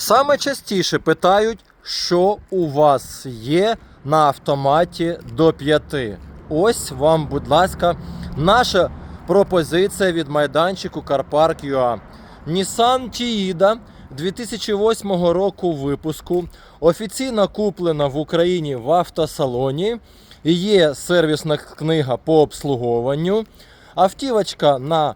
Саме частіше питають, що у вас є на автоматі до 5. Ось вам, будь ласка, наша пропозиція від майданчику CarPark.ua. Nissan Tiida 2008 року випуску офіційно куплена в Україні в автосалоні. Є сервісна книга по обслуговуванню. Автівочка на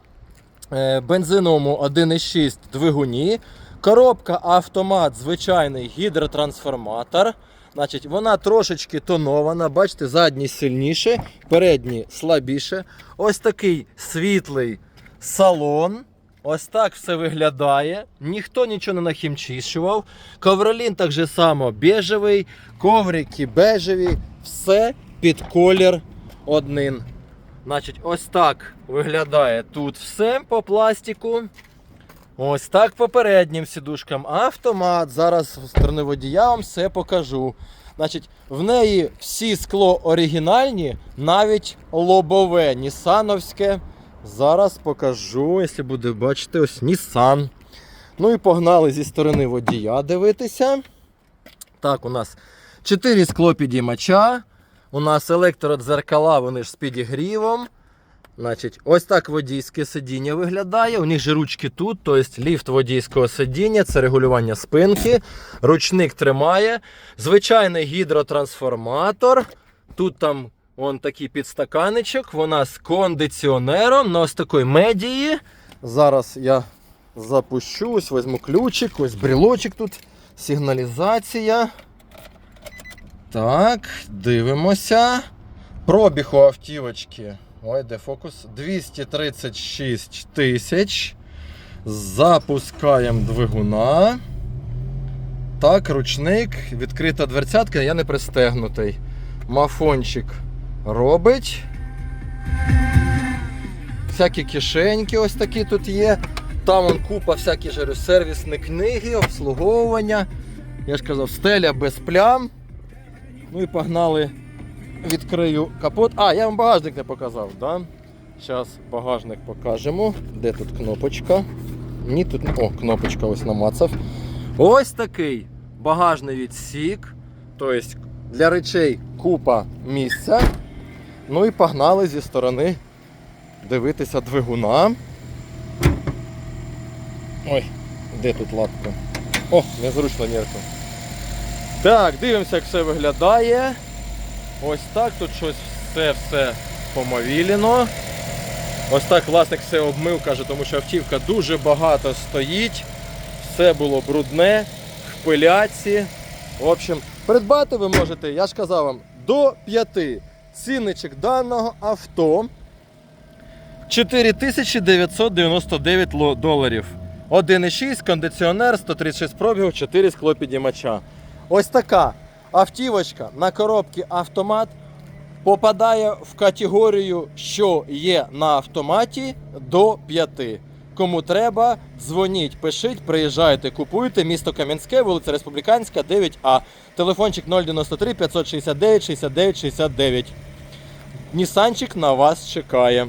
е, бензиновому 1,6 двигуні. Коробка автомат, звичайний гідротрансформатор. Значить, вона трошечки тонована, бачите, задній сильніше, передній слабіше. Ось такий світлий салон. Ось так все виглядає. Ніхто нічого не нахімчищував. Ковролін так же само бежевий, коврики бежеві, все під колір один. Значить, ось так виглядає тут все по пластику. Ось так по переднім сідушкам. Автомат. Зараз з сторони водія вам все покажу. Значить, в неї всі скло оригінальні, навіть лобове, нісановське. Зараз покажу, якщо буде бачити, ось Nissan. Ну і погнали зі сторони водія дивитися. Так, у нас 4 склопідіймача. У нас електродзеркала, вони ж з підігрівом. Значить, ось так водійське сидіння виглядає. У них же ручки тут, тобто ліфт водійського сидіння, це регулювання спинки. Ручник тримає. Звичайний гідротрансформатор. Тут там вон такий підстаканечок. Вона з кондиціонером на ось такої медії. Зараз я запущу, ось візьму ключик, ось брілочок тут, сигналізація. Так, дивимося. Пробіг у автівочки. Ой, де фокус? 236 тисяч. Запускаємо двигуна. Так, ручник, відкрита дверцятка, я не пристегнутий. Мафончик робить. Всякі кишеньки ось такі тут є. Там он купа всякі сервісні книги, обслуговування. Я ж казав, стеля без плям. Ну і погнали. Відкрию капот. А, я вам багажник не показав, да? Зараз багажник покажемо. Де тут кнопочка? Ні, тут. О, кнопочка ось намацав. Ось такий багажний відсік. Тобто для речей купа місця. Ну і погнали зі сторони дивитися двигуна. Ой, де тут лапка? О, незручно нерку. Так, дивимося, як все виглядає. Ось так, тут щось все-все помовілено. Ось так власник все обмив, каже, тому що автівка дуже багато стоїть. Все було брудне, в пиляці. В общем, придбати ви можете, я ж казав вам, до 5 цінничок даного авто 4999 ло- доларів. 1,6, кондиціонер, 136 пробігів, 4 склопідіймача. Ось така автівочка на коробці автомат попадає в категорію, що є на автоматі до 5. Кому треба, дзвоніть, пишіть, приїжджайте, купуйте. Місто Кам'янське, вулиця Республіканська, 9А. Телефончик 093 569 69 69. Нісанчик на вас чекає.